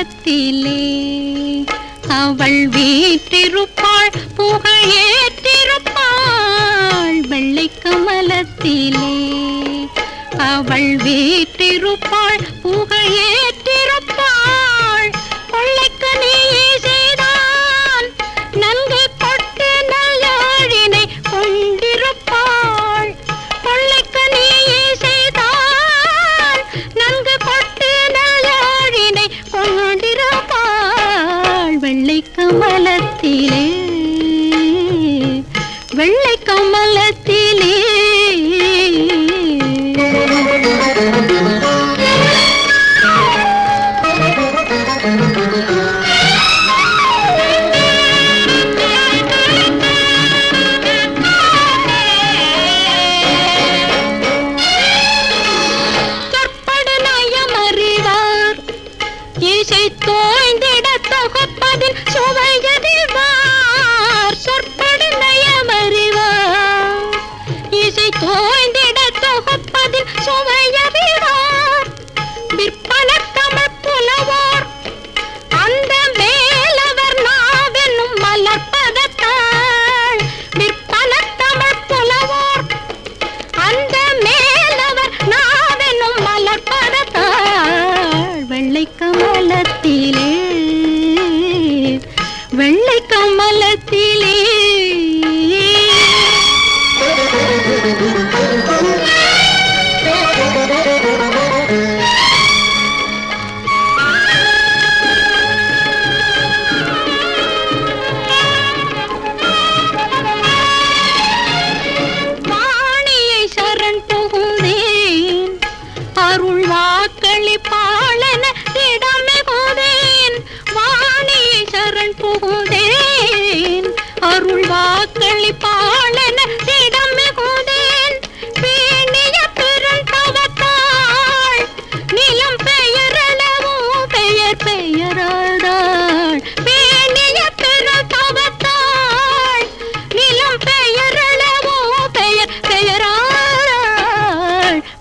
உள்ளத்திலே அவள் வீற்றிருப்பாள் புகழேற்றிருப்பாள். வெள்ளை கமலத்திலே அவள் வீற்றிருப்பாள் கமலத்திலே இசை தோய்ந்திட தொகுப்பதில் சுவையதில் வார் சொற்படுன கமலத்திலே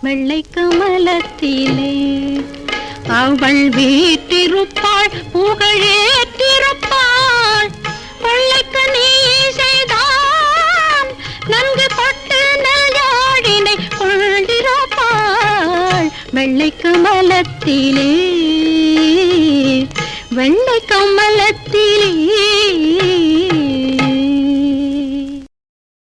வெள்ளை கமலத்திலே. அவள் வீட்டிருப்பாள் புகழேற்றிருப்பாள். வெள்ளைக்கணி செய்தான் நன்கு பட்டு நல்லாடினை கொள்கிறப்பாள் வெள்ளை கமலத்திலே வெள்ளை கமலத்திலே.